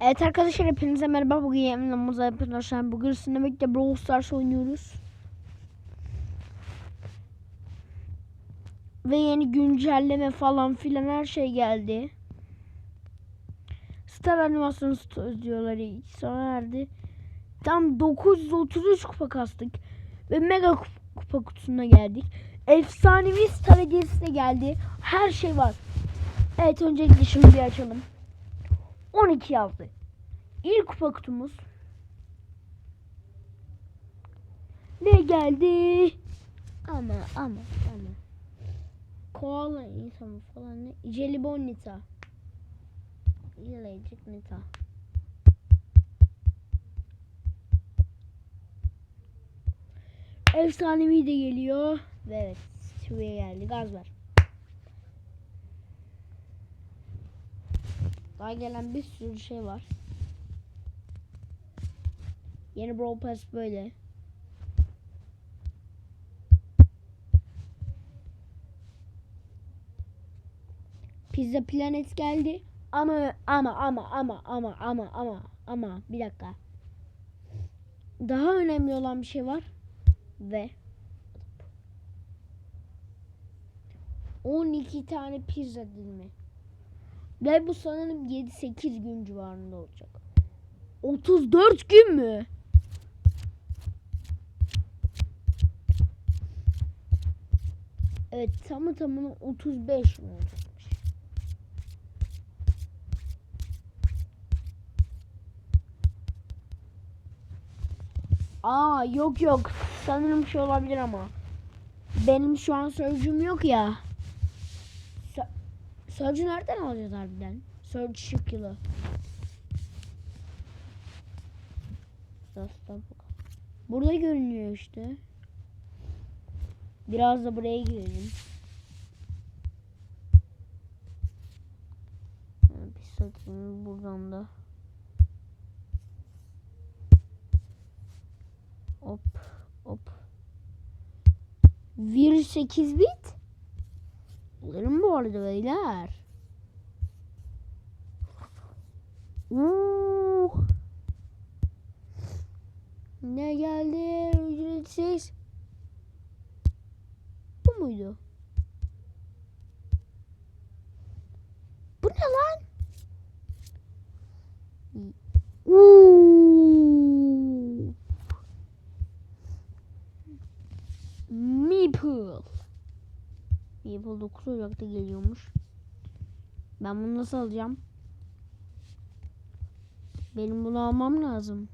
Evet arkadaşlar hepinize merhaba. Bugün yemin namazı arkadaşlar. Bugün sizinle birlikte Brawl Stars oynuyoruz. Ve yeni güncelleme falan filan her şey geldi. Star animasyon stüdyoları sona erdi. Tam 933 kupa kastık. Ve mega kup- kupa kutusuna geldik. Efsanevi star hediyesi geldi. Her şey var. Evet öncelikle şunu bir açalım. 12 yazdı. İlk kupa kutumuz. Ne geldi? Ama ama ama. Koala insanı falan ne? Jelibon Nita. Yılayıcık Nita. Efsanevi de geliyor. Ve evet. Şuraya geldi. Gaz var. Daha gelen bir sürü şey var. Yeni Brawl Pass böyle. Pizza Planet geldi. Ama ama ama ama ama ama ama ama bir dakika. Daha önemli olan bir şey var. Ve 12 tane pizza dilimi. Ve bu sanırım 7-8 gün civarında olacak. 34 gün mü? Evet tamı tamına 35 gün olacakmış. Aa yok yok sanırım şey olabilir ama. Benim şu an sözcüğüm yok ya. Sözcü nereden alacağız harbiden? Sözcü şıkkılı. Burada görünüyor işte. Biraz da buraya girelim. Bir satayım buradan da. Hop hop. Vir 8 bit. Alırım bu arada beyler. Uh. Ne geldi? Ücretsiz. Bu muydu? Bu ne lan? Uuu. Meeple. Meeple 9 Ocak'ta geliyormuş. Ben bunu nasıl alacağım? Benim bunu almam lazım.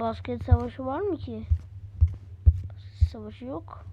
Basket savaşı var mı ki? Savaşı yok.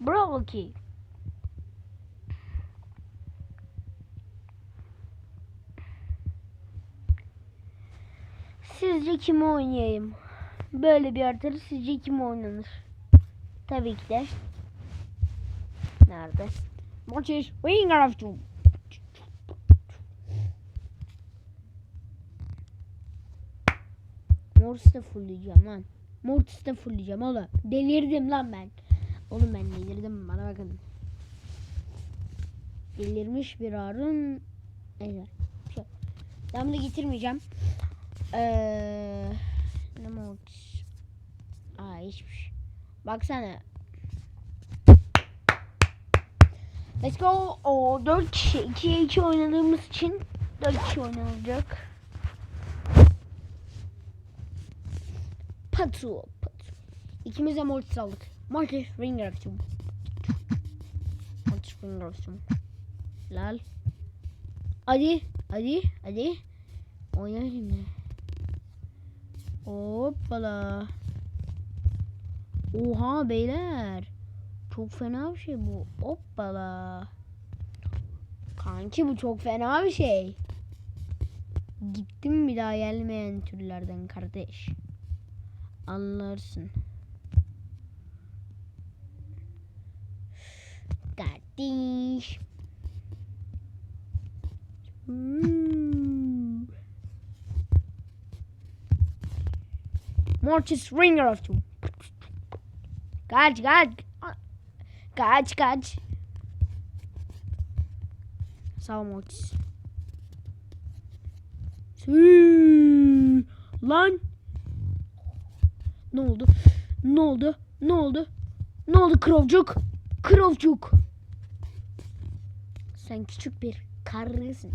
Bravo ki. Sizce kimi oynayayım? Böyle bir haritada sizce kim oynanır? Tabii ki de. Nerede? Mortis Winger Doom. Mortis'te fullleyeceğim lan. Mortis'te fullleyeceğim oğlum. Delirdim lan ben. Oğlum ben delirdim bana bakın. Delirmiş bir Harun. Neyse. Şey. Ben bunu getirmeyeceğim. Eee ne Mortis? Aa hiçbir şey. Baksana. Let's go. O 4 kişi 2'ye 2 oynadığımız için 4 kişi oynanacak. Patu. Patu. İkimiz de Mortis aldık. Mortis Ringer açtım. Mortis Ringer açtım. Lal. Hadi. Hadi. Hadi. Oyna şimdi. Hoppala. Oha beyler. Çok fena bir şey bu. Hoppala. Kanki bu çok fena bir şey. Gittim bir daha gelmeyen türlerden kardeş. Anlarsın. Kardeş. Hmm. Mortis Ringer of you. Kaç kaç. Kaç kaç. Sağ ol Mortis. Süüü. Lan. Ne oldu? Ne oldu? Ne oldu? Ne oldu Krovcuk? Krovcuk. Sen küçük bir karısın.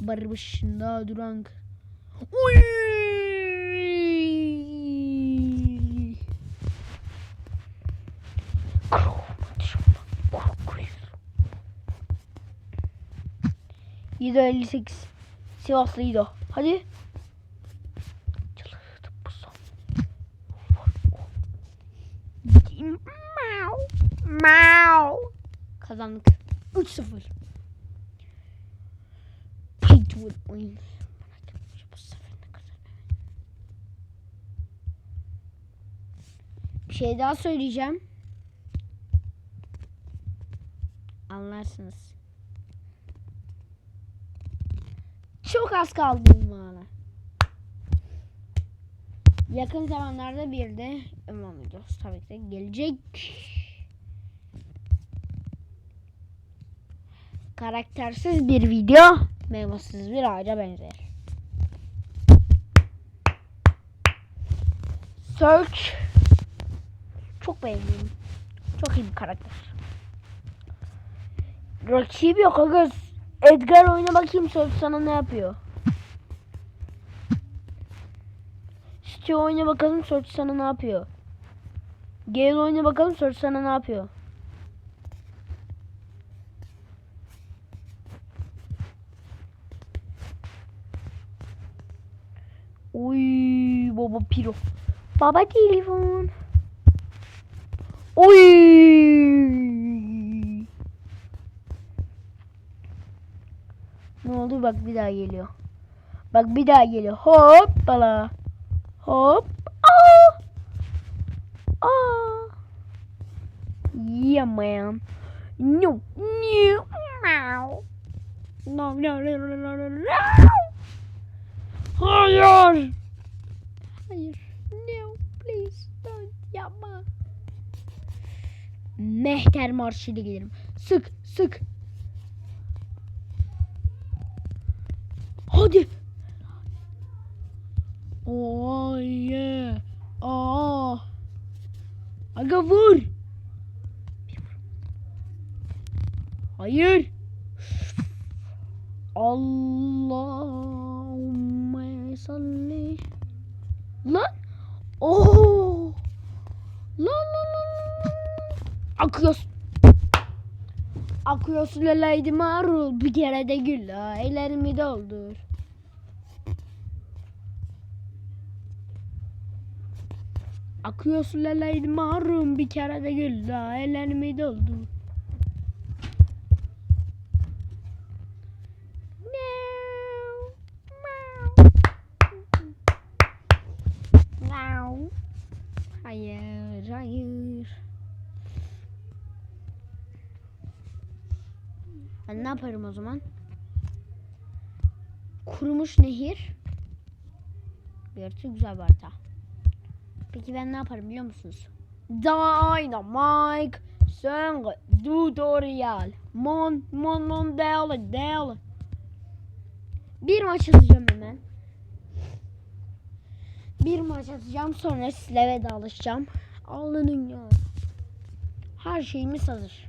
Barı başında duran. Uy! Yiğido 58. Sivaslı Yiğido. Hadi. Kazandık. 3-0. Pay to oyun. Bir şey daha söyleyeceğim. Anlarsınız. Çok az kaldı ünvana. Yakın zamanlarda bir de ünvan videosu tabii ki gelecek. Karaktersiz bir video, meyvasız bir ağaca benzer. Search çok beğendim. Çok iyi bir karakter. Rakibi yok aga. Edgar oyna bakayım Search sana ne yapıyor. Stu oyna bakalım Search sana ne yapıyor. Gale oyna bakalım Search sana ne yapıyor. Uy baba piro. Baba telefon. Uy. Ne oldu bak bir daha geliyor. Bak bir daha geliyor. Hoppala. Hop. Aa. Aa. Yeah man. No. No. Meow. No no no no no. no. Hayır. Hayır. No, please don't yapma. Mehter marşıyla gelirim. Sık, sık. Hadi. Oh yeah. Aa. Aga vur. Hayır. Allahümme salli. Lan. Oo. Lan lan lan. Akıyorsun. Akıyorsun leydi marul. Bir kere de gül. Ellerimi doldur. Akıyorsun leydi marul. Bir kere de gül. Ellerimi doldur. Yaparım o zaman? Kurumuş nehir. Bir artı güzel bir harita. Peki ben ne yaparım biliyor musunuz? Dynamite Song Tutorial Mon Mon Mon Del Del Bir maç atacağım hemen. Bir maç atacağım sonra sizle vedalaşacağım. Allah'ın ya. Her şeyimiz hazır.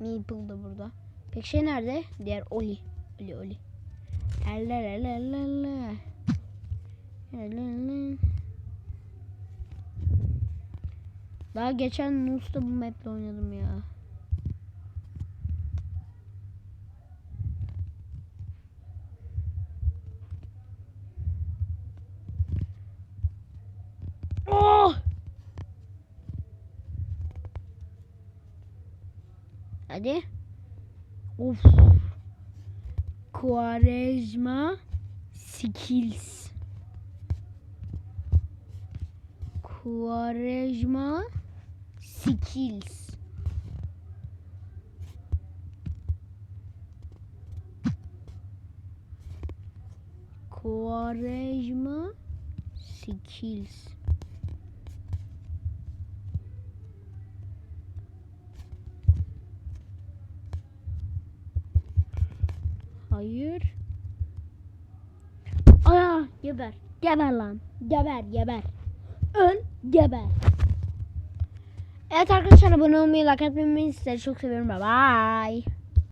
Maple da burada. Peki şey nerede? Diğer Oli. Oli Oli. Elelelelele. Elele. Daha geçen Nus'ta bu maple oynadım ya. Oh! Hadi. Of. Quaresma skills. Quaresma skills. Quaresma skills. Hayır. Aa geber. Geber lan. Geber geber. Öl geber. Evet arkadaşlar abone olmayı, like atmayı unutmayın. Sizleri çok seviyorum. Bye bye.